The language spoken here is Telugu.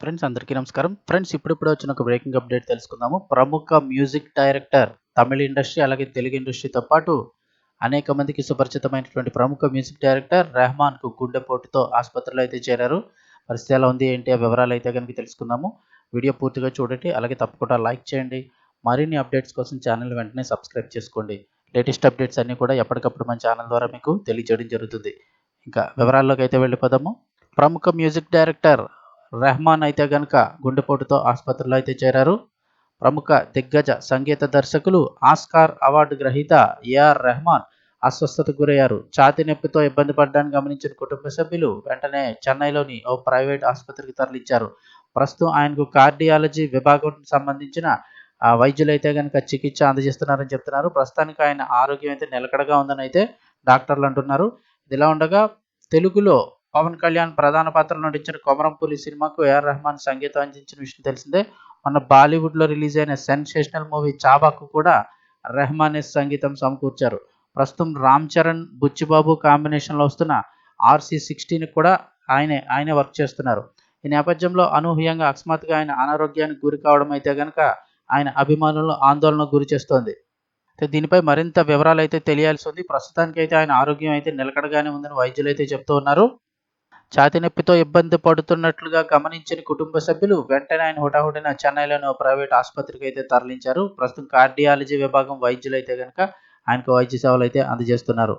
ఫ్రెండ్స్ అందరికీ నమస్కారం. ఫ్రెండ్స్ ఇప్పుడిప్పుడు వచ్చిన ఒక బ్రేకింగ్ అప్డేట్ తెలుసుకుందాము. ప్రముఖ మ్యూజిక్ డైరెక్టర్ తమిళ ఇండస్ట్రీ అలాగే తెలుగు ఇండస్ట్రీతో పాటు అనేక మందికి సుపరిచితమైనటువంటి ప్రముఖ మ్యూజిక్ డైరెక్టర్ రెహమాన్కు గుండెపోటుతో ఆసుపత్రిలో అయితే చేరారు. పరిస్థితి ఎలా ఉంది ఏంటి ఆ వివరాలు అయితే కనుక తెలుసుకుందాము. వీడియో పూర్తిగా చూడండి అలాగే తప్పకుండా లైక్ చేయండి. మరిన్ని అప్డేట్స్ కోసం ఛానల్ వెంటనే సబ్స్క్రైబ్ చేసుకోండి. లేటెస్ట్ అప్డేట్స్ అన్నీ కూడా ఎప్పటికప్పుడు మన ఛానల్ ద్వారా మీకు తెలియజేయడం జరుగుతుంది. ఇంకా వివరాల్లోకి అయితే వెళ్ళిపోదాము. ప్రముఖ మ్యూజిక్ డైరెక్టర్ రెహమాన్ అయితే కనుక గుండెపోటుతో ఆసుపత్రిలో అయితే చేరారు. ప్రముఖ దిగ్గజ సంగీత దర్శకులు ఆస్కార్ అవార్డు గ్రహీత ఏఆర్ రెహమాన్ అస్వస్థతకు గురయ్యారు. ఛాతి నొప్పితో ఇబ్బంది పడ్డాన్ని గమనించిన కుటుంబ సభ్యులు వెంటనే చెన్నైలోని ఓ ప్రైవేట్ ఆసుపత్రికి తరలించారు. ప్రస్తుతం ఆయనకు కార్డియాలజీ విభాగం సంబంధించిన వైద్యులు అయితే కనుక చికిత్స అందజేస్తున్నారని చెప్తున్నారు. ప్రస్తుతానికి ఆయన ఆరోగ్యం అయితే నిలకడగా ఉందని అయితే డాక్టర్లు అంటున్నారు. ఇదిలా ఉండగా తెలుగులో పవన్ కళ్యాణ్ ప్రధాన పాత్రలో నటించిన కొమరంపులి సినిమాకు ఏఆర్ రెహమాన్ సంగీతం అందించిన విషయం తెలిసిందే. మొన్న బాలీవుడ్లో రిలీజ్ అయిన సెన్సేషనల్ మూవీ చాబాకు కూడా రెహమానే సంగీతం సమకూర్చారు. ప్రస్తుతం రామ్ చరణ్ బుచ్చిబాబు కాంబినేషన్లో వస్తున్న ఆర్సీ సిక్స్టీని కూడా ఆయనే ఆయనే వర్క్ చేస్తున్నారు. ఈ నేపథ్యంలో అనూహ్యంగా అకస్మాత్తుగా ఆయన అనారోగ్యానికి గురి కావడం అయితే కనుక ఆయన అభిమానులను ఆందోళనకు గురి చేస్తోంది. దీనిపై మరింత వివరాలు అయితే తెలియాల్సి ఉంది. ప్రస్తుతానికి అయితే ఆయన ఆరోగ్యం అయితే నిలకడగానే ఉందని వైద్యులు అయితే చెప్తూ ఉన్నారు. ఛాతీ నొప్పితో ఇబ్బంది పడుతున్నట్లుగా గమనించిన కుటుంబ సభ్యులు వెంటనే ఆయన హుటాహుటిన చెన్నైలోని ప్రైవేట్ ఆసుపత్రికి అయితే తరలించారు. ప్రస్తుతం కార్డియాలజీ విభాగం వైద్యులు అయితే కనుక ఆయనకు వైద్య సేవలు అయితే అందజేస్తున్నారు.